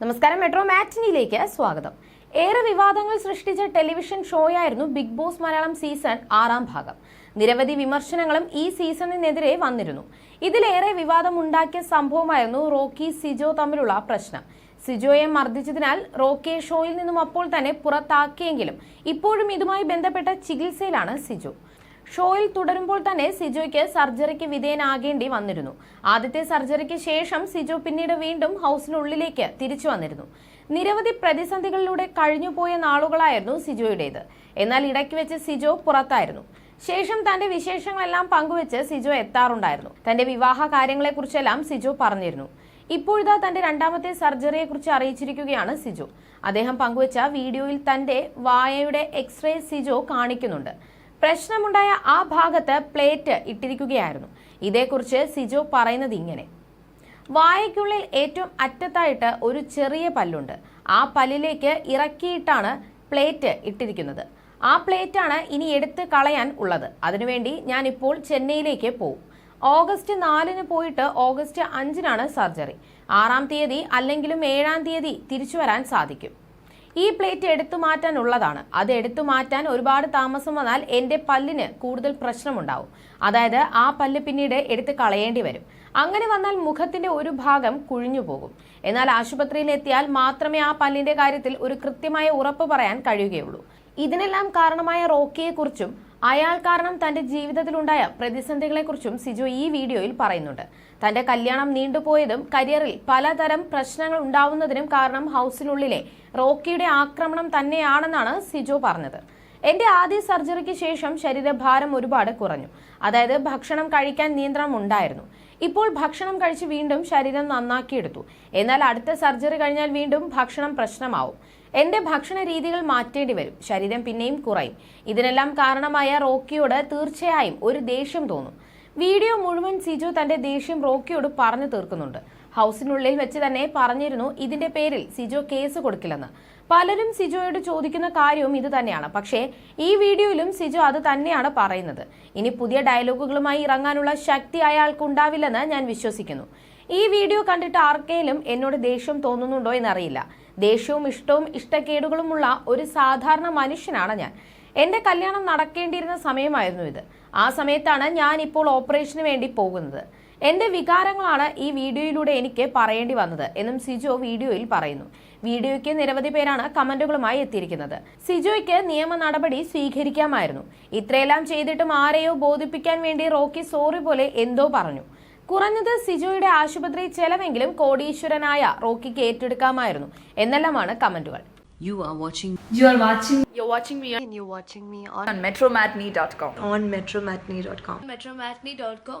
നമസ്കാരം മെട്രോ മാറ്റിനിയിലേക്ക് സ്വാഗതം. ഏറെ വിവാദങ്ങൾ സൃഷ്ടിച്ച ടെലിവിഷൻ ഷോയായിരുന്നു ബിഗ് ബോസ് മലയാളം സീസൺ ആറാം ഭാഗം. നിരവധി വിമർശനങ്ങളും ഈ സീസണിനെതിരെ വന്നിരുന്നു. ഇതിലേറെ വിവാദമുണ്ടാക്കിയ സംഭവമായിരുന്നു റോക്കി സിജോ തമ്മിലുള്ള പ്രശ്നം. സിജോയെ മർദ്ദിച്ചതിനാൽ റോക്കിയെ ഷോയിൽ നിന്നും അപ്പോൾ തന്നെ പുറത്താക്കിയെങ്കിലും ഇപ്പോഴും ഇതുമായി ബന്ധപ്പെട്ട ചികിത്സയിലാണ് സിജോ. ഷോയിൽ തുടരുമ്പോൾ തന്നെ സിജോയ്ക്ക് സർജറിക്ക് വിധേയനാകേണ്ടി വന്നിരുന്നു. ആദ്യത്തെ സർജറിക്ക് ശേഷം സിജോ പിന്നീട് വീണ്ടും ഹൗസിനുള്ളിലേക്ക് തിരിച്ചു വന്നിരുന്നു. നിരവധി പ്രതിസന്ധികളിലൂടെ കഴിഞ്ഞുപോയ നാളുകളായിരുന്നു സിജോയുടേത്. എന്നാൽ ഇടയ്ക്ക് വെച്ച് സിജോ പുറത്തായിരുന്നു. ശേഷം തന്റെ വിശേഷങ്ങളെല്ലാം പങ്കുവെച്ച് സിജോ എത്താറുണ്ടായിരുന്നു. തന്റെ വിവാഹ കാര്യങ്ങളെക്കുറിച്ചെല്ലാം സിജോ പറഞ്ഞിരുന്നു. ഇപ്പോഴിതാ തന്റെ രണ്ടാമത്തെ സർജറിയെക്കുറിച്ച് അറിയിച്ചിരിക്കുകയാണ് സിജോ. അദ്ദേഹം പങ്കുവച്ച വീഡിയോയിൽ തന്റെ വായയുടെ എക്സ്റേ സിജോ കാണിക്കുന്നുണ്ട്. പ്രശ്നമുണ്ടായ ആ ഭാഗത്ത് പ്ലേറ്റ് ഇട്ടിരിക്കുകയായിരുന്നു. ഇതേക്കുറിച്ച് സിജോ പറയുന്നത് ഇങ്ങനെ. വായയ്ക്കുള്ളിൽ ഏറ്റവും അറ്റത്തായിട്ട് ഒരു ചെറിയ പല്ലുണ്ട്. ആ പല്ലിലേക്ക് ഇറക്കിയിട്ടാണ് പ്ലേറ്റ് ഇട്ടിരിക്കുന്നത്. ആ പ്ലേറ്റാണ് ഇനി എടുത്ത് കളയാൻ ഉള്ളത്. അതിനുവേണ്ടി ഞാൻ ഇപ്പോൾ ചെന്നൈയിലേക്ക് പോകും ഓഗസ്റ്റ് നാലിന് പോയിട്ട് ഓഗസ്റ്റ് അഞ്ചിനാണ് സർജറി. ആറാം തീയതി അല്ലെങ്കിലും ഏഴാം തീയതി തിരിച്ചു വരാൻ സാധിക്കും. ഈ പ്ലേറ്റ് എടുത്തു മാറ്റാനുള്ളതാണ് അത് എടുത്തു മാറ്റാൻ ഒരുപാട് താമസം വന്നാൽ എന്റെ പല്ലിന് കൂടുതൽ പ്രശ്നമുണ്ടാവും. അതായത് ആ പല്ല് പിന്നീട് എടുത്ത് കളയേണ്ടി വരും. അങ്ങനെ വന്നാൽ മുഖത്തിന്റെ ഒരു ഭാഗം കുഴിഞ്ഞു പോകും. എന്നാൽ ആശുപത്രിയിൽ എത്തിയാൽ മാത്രമേ ആ പല്ലിന്റെ കാര്യത്തിൽ ഒരു കൃത്യമായ ഉറപ്പ് പറയാൻ കഴിയുകയുള്ളൂ. ഇതിനെല്ലാം കാരണമായ റോക്കിയെക്കുറിച്ചും അയാൾ കാരണം തന്റെ ജീവിതത്തിലുണ്ടായ പ്രതിസന്ധികളെക്കുറിച്ചും സിജു ഈ വീഡിയോയിൽ പറയുന്നുണ്ട്. തന്റെ കല്യാണം നീണ്ടുപോയതും കരിയറിൽ പലതരം പ്രശ്നങ്ങൾ ഉണ്ടാവുന്നതിനും കാരണം ഹൗസിനുള്ളിലെ റോക്കിയുടെ ആക്രമണം തന്നെയാണെന്നാണ് സിജു പറഞ്ഞത്. എന്റെ ആദ്യ സർജറിക്ക് ശേഷം ശരീരഭാരം ഒരുപാട് കുറഞ്ഞു. അതായത് ഭക്ഷണം കഴിക്കാൻ നിയന്ത്രണം ഉണ്ടായിരുന്നു. ഇപ്പോൾ ഭക്ഷണം കഴിച്ച് വീണ്ടും ശരീരം നന്നാക്കിയെടുത്തു. എന്നാൽ അടുത്ത സർജറി കഴിഞ്ഞാൽ വീണ്ടും ഭക്ഷണം പ്രശ്നമാവും. എന്റെ ഭക്ഷണ രീതികൾ മാറ്റേണ്ടി വരും. ശരീരം പിന്നെയും കുറയും. ഇതിനെല്ലാം കാരണമായ റോക്കിയോട് തീർച്ചയായും ഒരു ദേഷ്യം തോന്നും. വീഡിയോ മുഴുവൻ സിജു തന്റെ ദേഷ്യം റോക്കിയോട് പറഞ്ഞു തീർക്കുന്നുണ്ട്. ഹൗസിനുള്ളിൽ വെച്ച് തന്നെ പറഞ്ഞിരുന്നു ഇതിന്റെ പേരിൽ സിജോ കേസ് കൊടുക്കില്ലെന്ന്. പലരും സിജോയോട് ചോദിക്കുന്ന കാര്യവും ഇത് തന്നെയാണ്. പക്ഷേ ഈ വീഡിയോയിലും സിജോ അത് തന്നെയാണ് പറയുന്നത്. ഇനി പുതിയ ഡയലോഗുകളുമായി ഇറങ്ങാനുള്ള ശക്തി അയാൾക്കുണ്ടാവില്ലെന്ന് ഞാൻ വിശ്വസിക്കുന്നു. ഈ വീഡിയോ കണ്ടിട്ട് ആർക്കെങ്കിലും എന്നോട് ദേഷ്യം തോന്നുന്നുണ്ടോ എന്നറിയില്ല. ദേഷ്യവും ഇഷ്ടവും ഇഷ്ടക്കേടുകളുമുള്ള ഒരു സാധാരണ മനുഷ്യനാണ് ഞാൻ. എന്റെ കല്യാണം നടക്കേണ്ടിയിരുന്ന സമയമായിരുന്നു ഇത്. ആ സമയത്താണ് ഞാൻ ഇപ്പോൾ ഓപ്പറേഷന് വേണ്ടി പോകുന്നത്. എന്റെ വികാരങ്ങളാണ് ഈ വീഡിയോയിലൂടെ എനിക്ക് പറയേണ്ടി വന്നത് എന്നും സിജോ വീഡിയോയിൽ പറയുന്നു വീഡിയോയ്ക്ക് നിരവധി പേരാണ് കമന്റുകളുമായി എത്തിയിരിക്കുന്നത് സിജോയ്ക്ക് നിയമ നടപടി സ്വീകരിക്കാമായിരുന്നു ഇത്രയെല്ലാം ചെയ്തിട്ടും ആരെയോ ബോധിപ്പിക്കാൻ വേണ്ടി റോക്കി സോറി പോലെ എന്തോ പറഞ്ഞു കുറഞ്ഞത് സിജോയുടെ ആശുപത്രി ചെലവെങ്കിലും കോടീശ്വരനായ റോക്കിക്ക് ഏറ്റെടുക്കാമായിരുന്നു എന്നെല്ലാമാണ് കമന്റുകൾ You are watching You are watching You're watching me on, and you're watching me on, on metromatney.com. on metromatney.com. Metromatney.com.